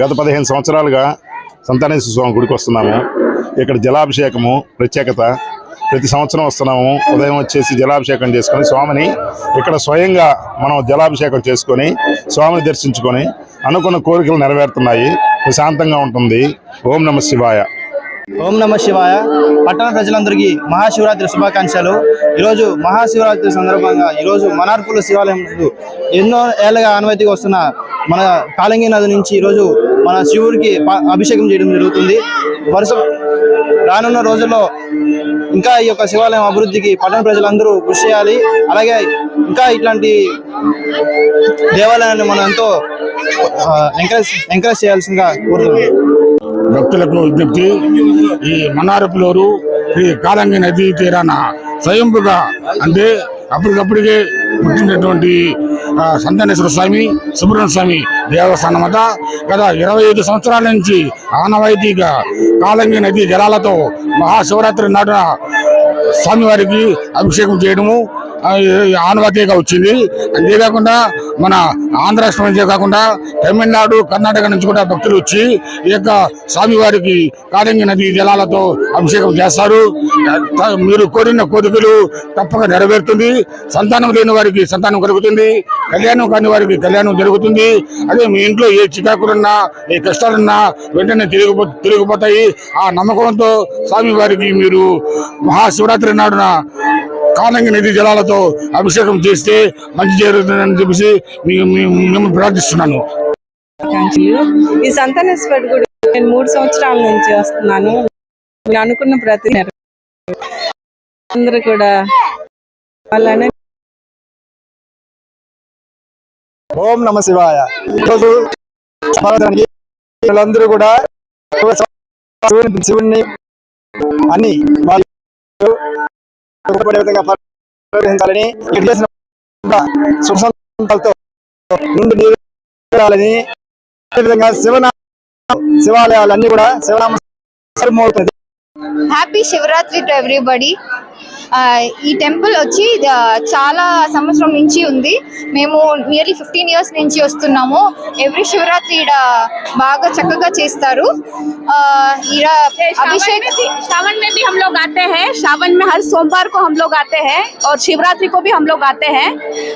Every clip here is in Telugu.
గత పదిహేను సంవత్సరాలుగా సంతానేశ్వర స్వామి గుడికి వస్తున్నాము. ఇక్కడ జలాభిషేకము ప్రత్యేకత. ప్రతి సంవత్సరం వస్తున్నాము. ఉదయం వచ్చేసి జలాభిషేకం చేసుకొని స్వామిని ఇక్కడ స్వయంగా మనం జలాభిషేకం చేసుకొని స్వామిని దర్శించుకొని అనుకున్న కోరికలు నెరవేరుతున్నాయి. ప్రశాంతంగా ఉంటుంది. ఓం నమ శివాయ. ఓం నమ శివాయ. పట్టణ ప్రజలందరికీ మహాశివరాత్రి శుభాకాంక్షలు. ఈరోజు మహాశివరాత్రి సందర్భంగా ఈరోజు మనార్పుల శివాలయం ఎన్నో ఏళ్ళగా ఆనవాయితీగా వస్తున్న మన కాళంగి నది నుంచి ఈరోజు మన శివుడికి ప- అభిషేకం చేయడం జరుగుతుంది. వరుస రానున్న రోజుల్లో ఇంకా ఈ యొక్క శివాలయం అభివృద్ధికి పట్టణ ప్రజలందరూ కృషి చేయాలి. అలాగే ఇంకా ఇట్లాంటి దేవాలయాన్ని మనం ఎంతో ఎంకరేజ్ ఎంకరేజ్ చేయాల్సిందిగా కోరుతున్నాం. భక్తులకు విజ్ఞప్తి ఈ మన్నారపులోరు ఈ కాలంగి నదీ తీరాన స్వయంపుగా అంటే అప్పటికప్పటికే పుట్టినటువంటి సంతనేశ్వర స్వామి సుబ్రహ్మణ్య స్వామి దేవస్థానం వద్ద గత ఇరవై ఐదు సంవత్సరాల నుంచి ఆనవాయితీగా కాలంగి నదీ జలాలతో మహాశివరాత్రి నాటున స్వామివారికి అభిషేకం చేయడము ఆ, వచ్చింది. అంతేకాకుండా మన ఆంధ్ర రాష్ట్రం నుంచే కాకుండా తమిళనాడు కర్ణాటక నుంచి కూడా భక్తులు వచ్చి ఈ యొక్క స్వామివారికి కాళంగి నది జలాలతో అభిషేకం చేస్తారు. మీరు కోరిన కోరికలు తప్పక నెరవేరుతుంది. సంతానం లేని వారికి సంతానం కలుగుతుంది. కళ్యాణం కాని వారికి కళ్యాణం జరుగుతుంది. అదే మీ ఇంట్లో ఏ చికాకులున్నా ఏ కష్టాలున్నా వెంటనే తిరిగిపో తిరిగిపోతాయి. ఆ నమ్మకంతో స్వామివారికి మీరు మహాశివరాత్రి నాడున కాలంగి నది జలాలతో అభిషేకం చేస్తే మంచి జరుగుతుందని చెప్పేసి మీ- మీ- మిమ్మల్ని ప్రార్థిస్తున్నాను. ఈ సంతానేశ్వర గుడి నేను మూడు సంవత్సరాల నుంచి వస్తున్నాను. నేను అనుకున్న ప్రతి. అందరూ కూడా వాళ్ళనే ఓం నమ శివాయ. వీళ్ళందరూ కూడా శివుని అన్ని వాళ్ళు ఉపయోగపడే విధంగా పరిగణించాలని చేసిన ముందు శివనా శివాలయాలన్నీ కూడా శివనామ హ్యాపీ శివరాత్రి టు ఎవ్రీబడి ఈ టెంపుల్ వచ్చి ఆ, చాలా సంవత్సరం నుంచి ఉంది మేము నియర్లీ ఫిఫ్టీన్ ఇయర్స్ నుంచి వస్తున్నాము ఎవ్రీ శివరాత్రి ఈడ బాగా చక్కగా చేస్తారు ఆ, ఈడ सावन में అభిషేక్ भी सावन में भी हम लोग आते हैं सावन में हर सोमवार को हम लोग आते हैं और शिवरात्रि को भी हम लोग आते हैं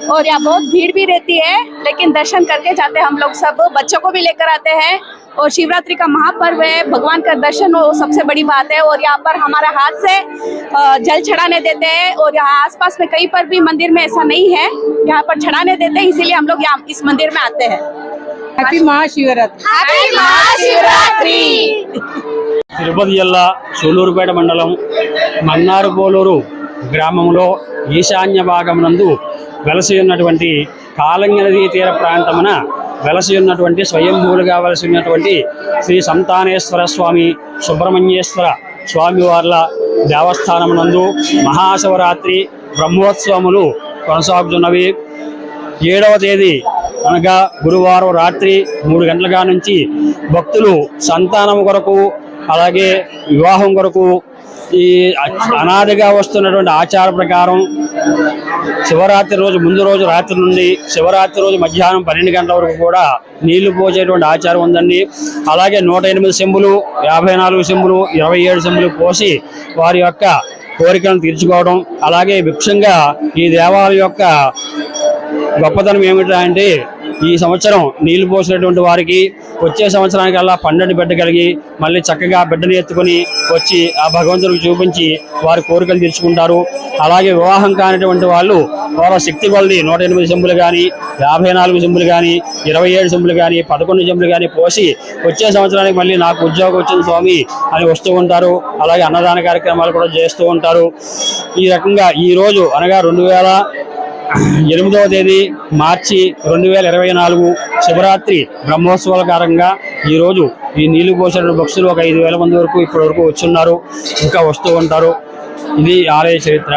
और यहाँ बहुत भीड़ भी रहती है लेकिन दर्शन करके जाते हैं हम लोग सब बच्चों को भी लेकर आते हैं और शिवरात्रि का महापर्व है भगवान का दर्शन हो सबसे बड़ी बात है और यहाँ पर हमारे हाथ से अ, जल चढ़ाने देते हैं और यहाँ आसपास में कहीं पर भी मंदिर में ऐसा नहीं है यहाँ पर चढ़ाने देते हैं इसीलिए हम लोग यहाँ इस मंदिर में आते हैं హ్యాపీ మహాశివరాత్రి హ్యాపీ మహాశివరాత్రి తిరుపతి జిల్లా సూలూరుపేట మండలం మన్నారుపోలూరు గ్రామంలో ఈశాన్య భాగమునందు వెలసి ఉన్నటువంటి కాలంగి నదీ తీర ప్రాంతమున వెలసి ఉన్నటువంటి స్వయంభూలు వెలసి ఉన్నటువంటి శ్రీ సంతానేశ్వర స్వామి సుబ్రహ్మణ్యేశ్వర స్వామివార్ల దేవస్థానమునందు మహాశివరాత్రి బ్రహ్మోత్సవములు కొనసాగుతున్నవి. ఏడవ తేదీ అనగా గురువారం రాత్రి మూడు గంటలుగా నుంచి భక్తులు సంతానం కొరకు అలాగే వివాహం కొరకు ఈ అనాదిగా వస్తున్నటువంటి ఆచార ప్రకారం శివరాత్రి రోజు ముందు రోజు రాత్రి నుండి శివరాత్రి రోజు మధ్యాహ్నం పన్నెండు గంటల వరకు కూడా నీళ్ళు పోసేటువంటి ఆచారం ఉందండి. అలాగే నూట ఎనిమిది సెంబులు యాభై నాలుగు సెంబులు ఇరవై ఏడు సెంబులు పోసి వారి యొక్క కోరికలను తీర్చుకోవడం అలాగే ముఖ్యంగా ఈ దేవాలయం యొక్క గొప్పతనం ఏమిటా అంటే ఈ సంవత్సరం నీళ్ళు పోసినటువంటి వారికి వచ్చే సంవత్సరానికల్లా పన్నెండు బిడ్డ కలిగి మళ్ళీ చక్కగా బిడ్డని ఎత్తుకొని వచ్చి ఆ భగవంతుడికి చూపించి వారి కోరికలు తీర్చుకుంటారు. అలాగే వివాహం కానిటువంటి వాళ్ళు వాళ్ళ శక్తి కొలది నూట ఎనిమిది చెంబులు కానీ యాభై నాలుగు చెంబులు కానీ ఇరవై ఏడు చెంబులు కానీ పదకొండు చెంబులు కానీ పోసి వచ్చే సంవత్సరానికి మళ్ళీ నాకు ఉద్యోగం వచ్చింది స్వామి అని వస్తూ ఉంటారు. అలాగే అన్నదాన కార్యక్రమాలు కూడా చేస్తూ ఉంటారు. ఈ రకంగా ఈ రోజు అనగా రెండు వేల ఎనిమిదవ తేదీ మార్చి రెండు వేల ఇరవై నాలుగు శివరాత్రి బ్రహ్మోత్సవాల కారణంగా ఈరోజు ఈ నీళ్ళు పోసిన భక్తులు ఒక ఐదు వేల మంది వరకు ఇప్పటి వరకు వచ్చున్నారు ఇంకా వస్తూ ఉంటారు. ఇది ఆలయ చరిత్ర.